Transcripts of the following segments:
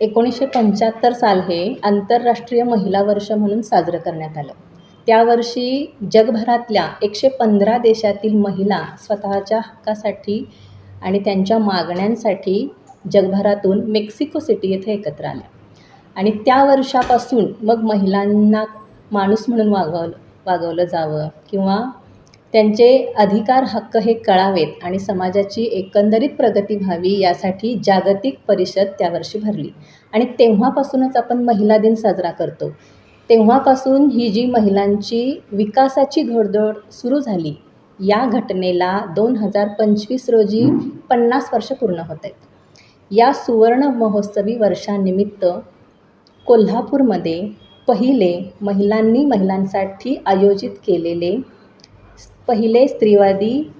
एकोणीसशे पंच्याहत्तर साल हे आंतरराष्ट्रीय महिला वर्ष म्हणून साजरं करण्यात आलं. त्यावर्षी जगभरातल्या एकशे पंधरा देशातील महिला स्वतःच्या हक्कासाठी आणि त्यांच्या मागण्यांसाठी जगभरातून मेक्सिको सिटी येथे एकत्र आल्या. आणि त्या वर्षापासून मग महिलांना माणूस म्हणून वागवलं वागवलं जावं किंवा त्यांचे अधिकार हक्क हे कळावेत आणि समाजाची एकंदरीत प्रगती व्हावी यासाठी जागतिक परिषद त्यावर्षी भरली. आणि तेव्हापासूनच आपण महिला दिन साजरा करतो. तेव्हापासून ही जी महिलांची विकासाची घोडदौड सुरू झाली या घटनेला दोन हजार पंचवीस रोजी पन्नास वर्ष पूर्ण होत आहेत. या सुवर्ण महोत्सवी वर्षानिमित्त कोल्हापूरमध्ये पहिले महिलांनी महिलांसाठी आयोजित केलेले पहिले स्त्रीवादी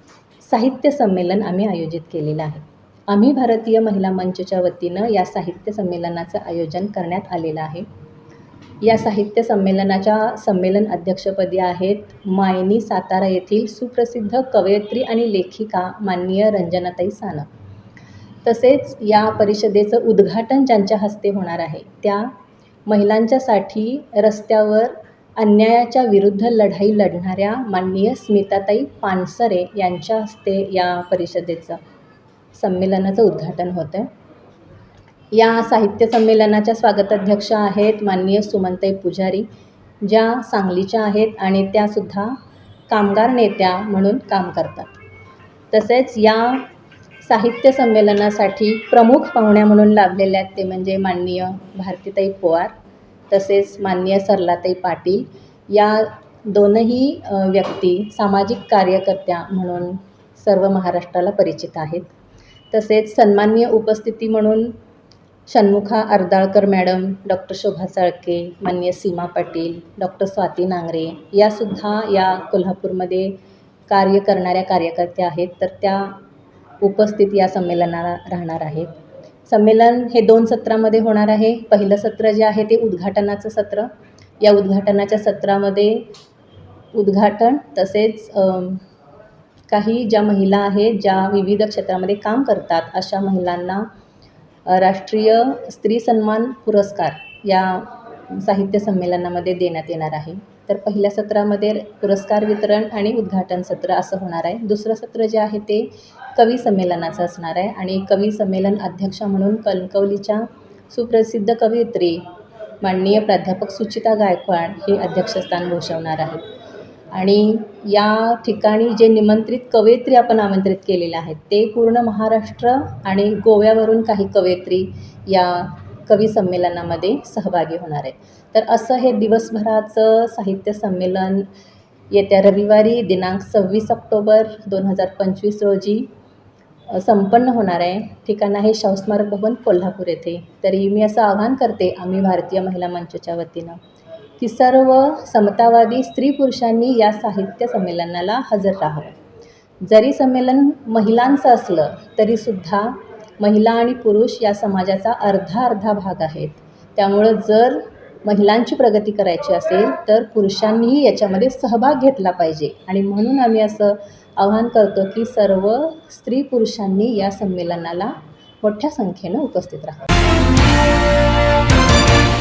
साहित्य संमेलन आम्ही आयोजित केलेलं आहे. आम्ही भारतीय महिला मंचच्या वतीनं या साहित्य संमेलनाचं आयोजन करण्यात आलेलं आहे. या साहित्य संमेलनाच्या संमेलन अध्यक्षपदी आहेत मायनी सातारा येथील सुप्रसिद्ध कवयित्री आणि लेखिका माननीय रंजनाताई सानप. तसेच या परिषदेचं उद्घाटन ज्यांच्या हस्ते होणार आहे त्या महिलांच्यासाठी रस्त्यावर अन्यायाच्या विरुद्ध लढाई लढणाऱ्या माननीय स्मिताताई पानसरे यांच्या हस्ते या परिषदेचं संमेलनाचं उद्घाटन होतं. या साहित्य संमेलनाच्या स्वागताध्यक्ष आहेत माननीय सुमनताई पुजारी ज्या सांगलीच्या आहेत आणि त्यासुद्धा कामगार नेत्या म्हणून काम करतात. तसेच या साहित्य संमेलनासाठी प्रमुख पाहुण्या म्हणून लाभलेल्या आहेत ते म्हणजे माननीय भारतीताई पोवार. तसेच माननीय सरलाताई पाटील या दोनही व्यक्ती सामाजिक कार्यकर्त्या म्हणून सर्व महाराष्ट्राला परिचित आहेत. तसेच सन्माननीय उपस्थिती म्हणून षण्मुखा अर्दाळकर मॅडम डॉक्टर शोभा चाळके मान्य सीमा पाटील डॉक्टर स्वाती नांगरे यासुद्धा या कोल्हापूरमध्ये कार्य करणाऱ्या कार्यकर्त्या आहेत. तर त्या उपस्थित या संमेलनाला राहणार आहेत. संमेलन हे दोन सत्रामध्ये होणार आहे. पहिलं सत्र जे आहे ते उद्घाटनाचं सत्र. या उद्घाटनाच्या सत्रामध्ये उद्घाटन तसेच काही ज्या महिला आहेत ज्या विविध क्षेत्रामध्ये काम करतात अशा महिलांना राष्ट्रीय स्त्री सन्मान पुरस्कार या साहित्य संमेलनामध्ये देण्यात येणार आहे. तर पहिल्या सत्रामध्ये पुरस्कार वितरण आणि उद्घाटन सत्र असं होणार आहे. दुसरं सत्र जे आहे ते कवी संमेलनाचं असणार आहे आणि कवी संमेलन अध्यक्षा म्हणून कणकवलीच्या सुप्रसिद्ध कवयित्री माननीय प्राध्यापक सुचिता गायकवाड हे अध्यक्षस्थान भूषवणार आहेत. आणि या ठिकाणी जे निमंत्रित कवयित्री आपण आमंत्रित केलेले आहेत ते पूर्ण महाराष्ट्र आणि गोव्यावरून काही कवयित्री या कवी संमेलनामध्ये सहभागी होणार आहे तर असं हे दिवसभराचं साहित्य संमेलन येत्या रविवारी दिनांक सव्वीस ऑक्टोबर दोन हजार पंचवीस रोजी संपन्न होणार आहे. ठिकाण आहे शाहूस्मारक भवन कोल्हापूर येथे. तरी मी असं आवाहन करते आम्ही भारतीय महिला मंचच्या वतीनं. की सर्व समतावादी स्त्री पुरुषांनी या साहित्य संमेलनाला हजर राहावं. जरी संमेलन महिलांचं असलं तरीसुद्धा महिला आणि पुरुष या समाजाचा अर्धा अर्धा भाग आहेत. त्यामुळं जर महिलांची प्रगती करायची असेल तर पुरुषांनीही याच्यामध्ये सहभाग घेतला पाहिजे. आणि म्हणून आम्ही असं आवाहन करतो की सर्व स्त्री पुरुषांनी या संमेलनाला मोठ्या संख्येनं उपस्थित राहावं.